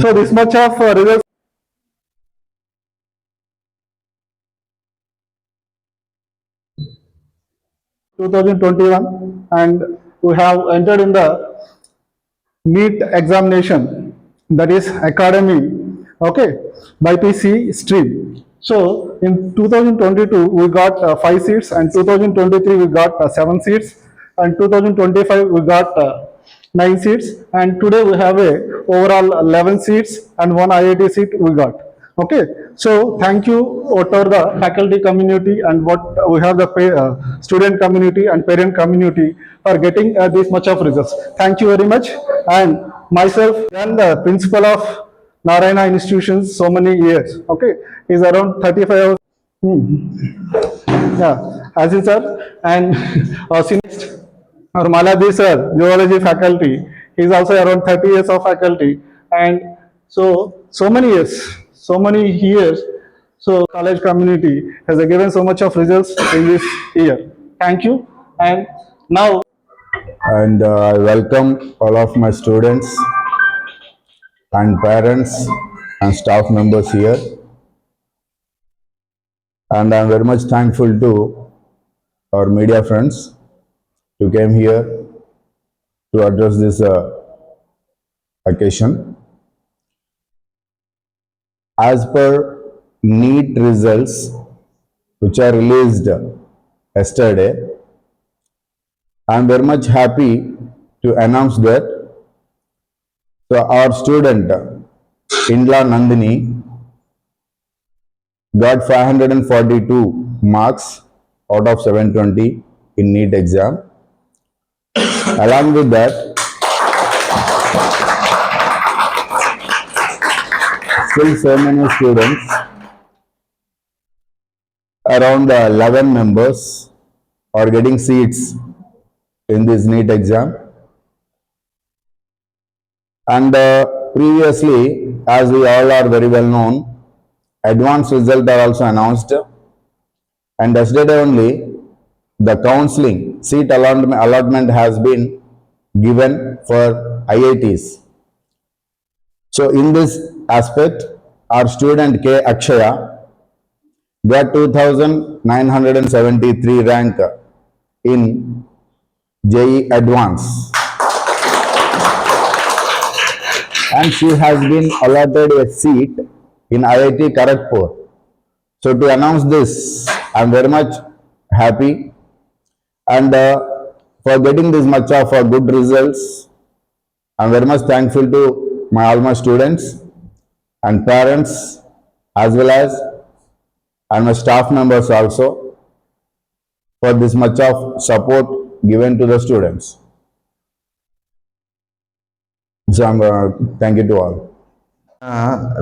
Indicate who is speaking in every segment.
Speaker 1: So this much of much of result we have entered in the meet examination that is academy okay by PC stream. So in 2022 we got uh, 5 seats and 2023 we got uh, 7 seats and 2025 we got uh, nine seats and today we have a overall 11 seats and one IIT seat we got. Okay, so thank you whatever the faculty community and what we have the pa- uh, student community and parent community for getting uh, this much of results. Thank you very much and myself and the principal of Narayana institutions so many years. Okay, is around 35 hours. Hmm. Yeah, as in sir and senior or Maladi sir, zoology faculty, he is also around 30 years of faculty and so, so many years, so many years, so college community has given so much of results in this year. Thank you and now
Speaker 2: and uh, I welcome all of my students and parents and staff members here. And I'm very much thankful to our media friends to came here to address this uh, occasion. As per NEET results, which are released yesterday, I am very much happy to announce that so our student Indla Nandini got 542 marks out of 720 in NEET exam. Along with that, still so many students, around uh, 11 members are getting seats in this NEET exam. And uh, previously, as we all are very well known, advanced results are also announced. And yesterday only, the counseling seat allotment, has been given for IITs. So in this aspect, our student K Akshaya got 2973 rank in JE Advance. And she has been allotted a seat in IIT Kharagpur. So to announce this, I am very much happy and uh, for getting this much of uh, good results, I am very much thankful to my all my students and parents as well as and my staff members also for this much of support given to the students. So I'm, uh, thank you to all.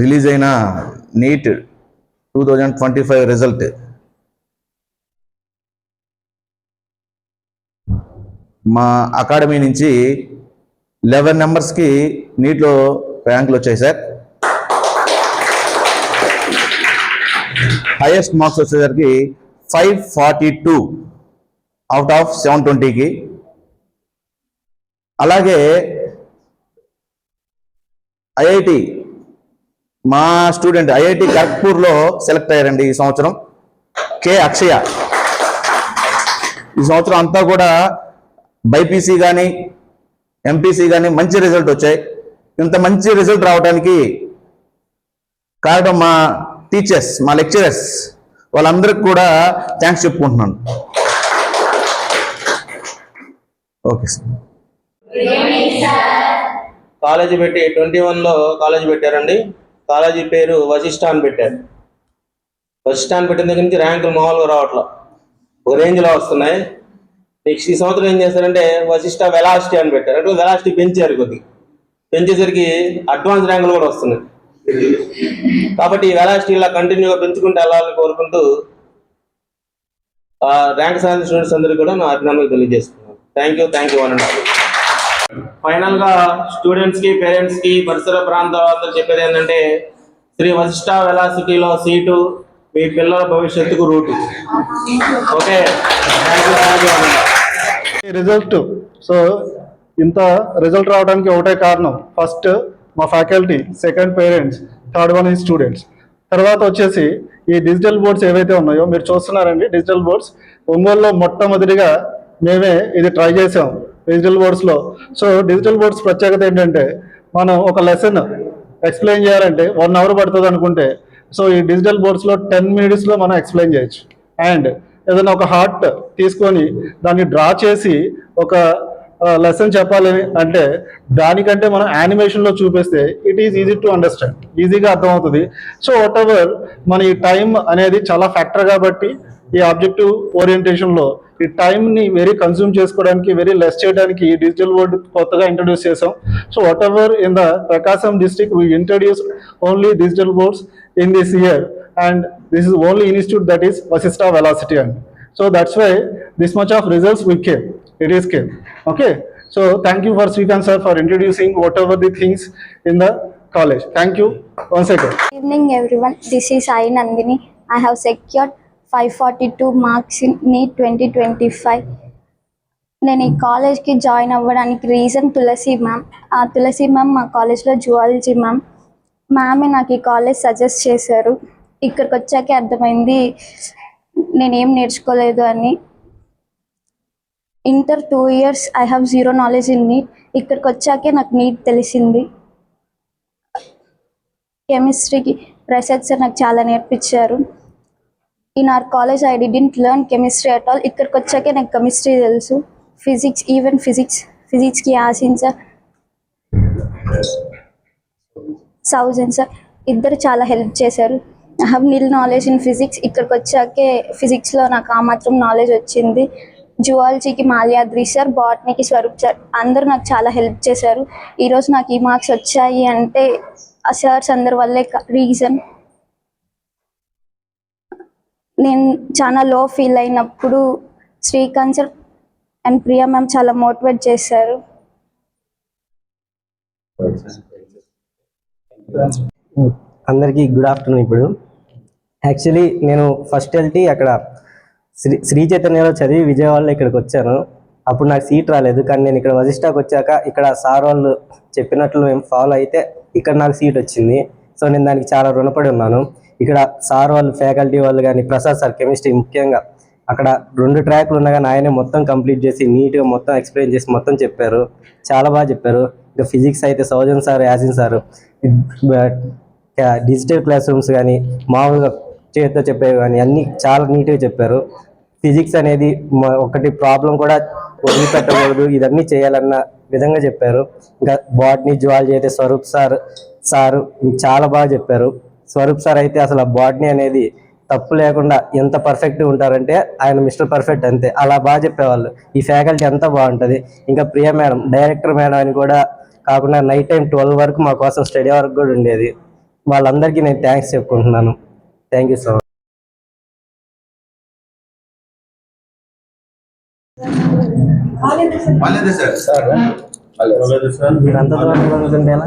Speaker 3: Release అయిన NEET two thousand twenty five result మా academy నుంచి eleven నెంబర్స్కి నీట్లో ర్యాంకులు వచ్చాయి sir. Highest marks వచ్చేసరికి five forty two out of seven ట్వంటీకి. అలాగే ఐఐటి మా స్టూడెంట్ ఐఐటి ఖరగ్పూర్లో సెలెక్ట్ అయ్యారండి ఈ సంవత్సరం. కే అక్షయ. ఈ సంవత్సరం అంతా కూడా బైపీసీ కానీ ఎంపీసీ కానీ మంచి రిజల్ట్ వచ్చాయి. ఇంత మంచి రిజల్ట్ రావడానికి కారణం మా టీచర్స్ మా లెక్చరర్స్ వాళ్ళందరికి కూడా థ్యాంక్స్ చెప్పుకుంటున్నాను. Okay sir.
Speaker 4: కాలేజీ పెట్టి ట్వంటీ వన్లో కాలేజీ పెట్టారండి. కాలేజీ పేరు వశిష్ట అని పెట్టారు. ఫస్ట్ అని పెట్టిన దగ్గర నుంచి ర్యాంకులు మామూలుగా రావట్లేదు ఒక రేంజ్లో వస్తున్నాయి. నెక్స్ట్ ఈ సంవత్సరం ఏం చేశారంటే వశిష్ట వెలాసిటీ అని పెట్టారు. అంటే వెలాసిటీ పెంచారు కొద్దిగా పెంచేసరికి అడ్వాన్స్ ర్యాంకులు కూడా వస్తున్నాయి. కాబట్టి వెలాసిటీ ఇలా కంటిన్యూగా పెంచుకుంటూ వెళ్ళాలని కోరుకుంటూ ర్యాంక్ సాధించిన స్టూడెంట్స్ అందరికీ కూడా నా అభినందనలు తెలియజేస్తున్నాను. థ్యాంక్ యూ థ్యాంక్ యూ అని ఫైనల్గా స్టూడెంట్స్కి పేరెంట్స్కి పరిసర ప్రాంతాల వాళ్ళతో చెప్పేది ఏంటంటే శ్రీ వశిష్ట వెలాసిటీలో సీటు మీ పిల్లల భవిష్యత్తుకు రూటు. ఓకే.
Speaker 1: రిజల్ట్ సో ఇంత రిజల్ట్ రావడానికి ఒకటే కారణం. ఫస్ట్ మా faculty second parents third one ఈ స్టూడెంట్స్ తర్వాత వచ్చేసి ఈ డిజిటల్ బోర్డ్స్ ఏవైతే ఉన్నాయో మీరు చూస్తున్నారండి డిజిటల్ బోర్డ్స్ ఒంగోలులో మొట్టమొదటిగా మేమే ఇది ట్రై చేసాం డిజిటల్ బోర్డ్స్లో సో డిజిటల్ బోర్డ్స్ ప్రత్యేకత ఏంటంటే మనం ఒక లెసన్ ఎక్స్ప్లెయిన్ చేయాలంటే వన్ అవర్ పడుతుంది అనుకుంటే సో ఈ డిజిటల్ బోర్డ్స్లో టెన్ మినిట్స్లో మనం ఎక్స్ప్లెయిన్ చేయొచ్చు. అండ్ ఏదైనా ఒక హార్ట్ తీసుకొని దాన్ని డ్రా చేసి ఒక లెసన్ చెప్పాలి అంటే దానికంటే మనం యానిమేషన్లో చూపిస్తే it is easy to understand ఈజీగా అర్థమవుతుంది. సో వాట్ ఎవర్ మన ఈ టైం అనేది చాలా ఫ్యాక్టర్ కాబట్టి ఈ ఆబ్జెక్టివ్ ఓరియంటేషన్లో ఈ టైం ని వెరీ కన్స్యూమ్ చేసుకోవడానికి వెరీ లెస్ చేయడానికి ఈ డిజిటల్ బోర్డ్ కొత్తగా ఇంట్రడ్యూస్ చేసాం so whatever in the Prakasam district we introduce only digital boards in this year and this is only institute that is Vasista velocity and so that's why this much of results we came it is came okay so thank you for Srikanth sir for introducing whatever the things in the college thank you once again
Speaker 5: evening everyone this is Sai Nandini I have secured 542 marks in NEET 2025 నేను ఈ కాలేజ్కి join అవ్వడానికి reason తులసి ma'am ఆ తులసి ma'am మా కాలేజ్లో zoology ma'am మామే నాకు ఈ కాలేజ్ సజెస్ట్ చేశారు. ఇక్కడికి వచ్చాకే అర్థమైంది. నేనేం నేర్చుకోలేదు అని. Inter two years I have zero knowledge in NEET ఇక్కడికి వచ్చాకే నాకు నీట్ తెలిసింది. కెమిస్ట్రీకి ప్రసాద్ సార్ నాకు చాలా నేర్పించారు. In our college I didn't learn chemistry at all ఇక్కడికి వచ్చాకే నాకు కెమిస్ట్రీ తెలుసు. ఫిజిక్స్ ఈవెన్ ఫిజిక్స్ ఫిజిక్స్కి ఆశించ. సౌజన్ సార్ ఇద్దరు చాలా హెల్ప్ చేశారు. I have nil knowledge in physics ఇక్కడికి వచ్చాకే ఫిజిక్స్లో నాకు ఆ మాత్రం నాలెడ్జ్ వచ్చింది. జువాలజీకి మాల్యాద్రి సార్ బాటనీకి స్వరూప్ సార్ అందరూ నాకు చాలా హెల్ప్ చేశారు. ఈరోజు నాకు ఈ మార్క్స్ వచ్చాయి అంటే ఆ సార్స్ అందరి వల్లే రీజన్ నేను చాలా లో ఫీల్ అయినప్పుడు Srikanth sir and Priya ma'am చాలా మోటివేట్ చేశారు.
Speaker 6: అందరికీ గుడ్ ఆఫ్టర్నూన్ ఇప్పుడు. యాక్చువల్లీ నేను ఫస్ట్ వెళ్తే అక్కడ శ్రీ శ్రీ చైతన్యలో చదివి విజయవాడలో ఇక్కడికి వచ్చాను. అప్పుడు నాకు సీట్ రాలేదు. కానీ నేను ఇక్కడ వజిష్టాకి వచ్చాక ఇక్కడ సార్ వాళ్ళు చెప్పినట్లు మేము ఫాలో అయితే ఇక్కడ నాకు సీట్ వచ్చింది. సో నేను దానికి చాలా రుణపడి ఉన్నాను. ఇక్కడ సార్ వాళ్ళు ఫ్యాకల్టీ వాళ్ళు కానీ ప్రసాద్ సార్ కెమిస్ట్రీ ముఖ్యంగా అక్కడ రెండు ట్రాక్లు ఉండగా ఆయనే మొత్తం కంప్లీట్ చేసి నీట్గా మొత్తం ఎక్స్ప్లెయిన్ చేసి మొత్తం చెప్పారు. చాలా బాగా చెప్పారు. ఇంకా ఫిజిక్స్ అయితే Saujan sir Yasin sir digital class rooms కానీ మామూలుగా చేతితో చెప్పేవి కానీ అన్నీ చాలా నీట్గా చెప్పారు. ఫిజిక్స్ అనేది ఒకటి ప్రాబ్లం కూడా వదిలిపెట్టకూడదు ఇదన్నీ చేయాలన్న విధంగా చెప్పారు. ఇంకా బాడీని జువాలజీ అయితే స్వరూప్ సార్ సారు చాలా బాగా చెప్పారు. స్వరూప్ సార్ అయితే అసలు బాడీని అనేది తప్పు లేకుండా ఎంత పర్ఫెక్ట్గా ఉంటారంటే ఆయన మిస్టర్ పర్ఫెక్ట్ అంతే. అలా బాగా చెప్పేవాళ్ళు. ఈ ఫ్యాకల్టీ అంతా బాగుంటుంది. ఇంకా ప్రియ మేడం డైరెక్టర్ మేడం అని కూడా కాకుండా నైట్ టైం ట్వెల్వ్ వరకు మా కోసం స్టడీ వరకు కూడా ఉండేది. వాళ్ళందరికీ నేను థ్యాంక్స్ చెప్పుకుంటున్నాను. థ్యాంక్ యూ సో మచ్
Speaker 3: వాళ్ళేదే సార్.
Speaker 6: ఉంటుంటే ఎలా